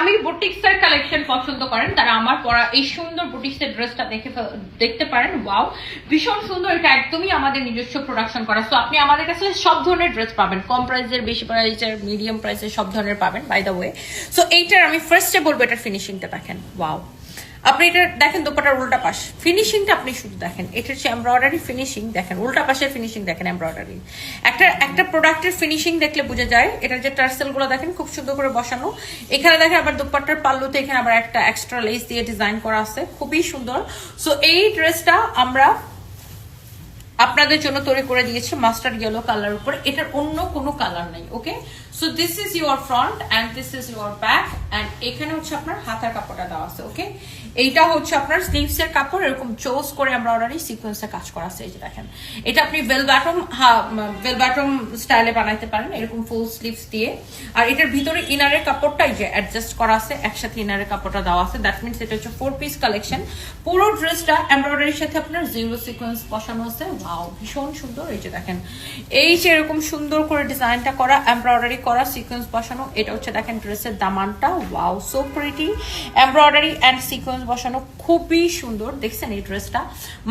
আমি বুটিক্সের কালেকশন পছন্দ করেন, তারা আমার এই সুন্দর বুটিক্সের ড্রেসটা দেখে দেখতে পারেন, ওয়াও। ভীষণ সুন্দর, এটা একদমই আমাদের নিজস্ব প্রোডাকশন করা। আপনি আমাদের কাছে সব ধরনের ড্রেস পাবেন। কম বেশি মিডিয়াম সব ধরনের পাবেন বাই ওয়ে সো এইটার আমি ফার্স্টে বলব, এটার ফিনিশিংটা দেখেন। ওয়াও আপনি এটা দেখেন, দোপাটার উল্টা পাশ। ফিনিশিংটা আপনি শুধু দেখেন। এটা হচ্ছে এমব্রয়ডারি ফিনিশিং দেখেন। উল্টা পাশের ফিনিশিং দেখেন এমব্রয়ডারি একটা একটা প্রোডাক্টের ফিনিশিং দেখলে বোঝা যায়। এটার যে টার্সেলগুলো দেখেন, খুব সুন্দর করে বসানো। এখানে দেখেন আবার দোপাট্টার পাল্লুতে এখানে আবার একটা এক্সট্রা লেস দিয়ে ডিজাইন করা আছে। খুবই সুন্দর। সো এই ড্রেসটা আমরা আপনাদের জন্য তৈরি করে দিয়েছি মাস্টার্ড ইয়েলো কালার উপর। এটার অন্য কোনো কালার নেই okay so this is your front and this is your back and এখানে হচ্ছে আপনার হাতার কাপড়টা দেওয়া আছে ওকে এইটা হচ্ছে আপনার স্লিভস এর কাপড়, এরকম চোজ করে আমরা অলরেডি সিকোয়েন্সে কাজ করা আছে, এই যে দেখেন। এটা আপনি বেল ব্যাটম বেল ব্যাটম স্টাইলে বানাইতে পারেন, এরকম ফুল স্লিভস দিয়ে। আর এটার ভিতরে ইনারের কাপড়টাই যে অ্যাডজাস্ট করা আছে, একসাথে ইনারের কাপড়টা দেওয়া আছে। দ্যাট মিনস এটা হচ্ছে ফোর পিস কালেকশন পুরো ড্রেসটা এমব্রয়ডারির সাথে আপনার জিরো সিকোয়েন্স বসানো আছে। ভীষণ সুন্দর, এই যে দেখেন। এই যে এরকম সুন্দর করে ডিজাইনটা করা এমব্রয়ডারি করা সিকোয়েন্স বসানো, এটা হচ্ছে দেখেন ড্রেসের দামানটা। Wow so pretty embroidery and sequins বসানো, খুবই সুন্দর। দেখছেন এই ড্রেসটা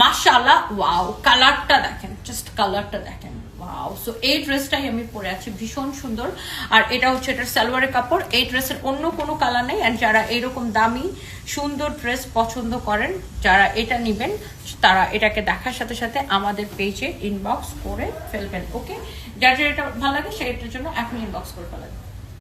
মাশাআল্লাহ ওয়াও কালারটা দেখেন জাস্ট কালারটা দেখেন। এই ড্রেসটাই আমি পরে আছি, ভীষণ সুন্দর। আর এটা হচ্ছে এটার সালোয়ারের কাপড়। এই ড্রেসের অন্য কোনো কালার নেই। অ্যান্ড যারা এরকম দামি, সুন্দর ড্রেস পছন্দ করেন, যারা এটা নেবেন, তারা এটাকে দেখার সাথে সাথে আমাদের পেজে ইনবক্স করে ফেলবেন ওকে যার যেটা ভালো লাগে, সেটার জন্য এখন ইনবক্স করে ফেলেন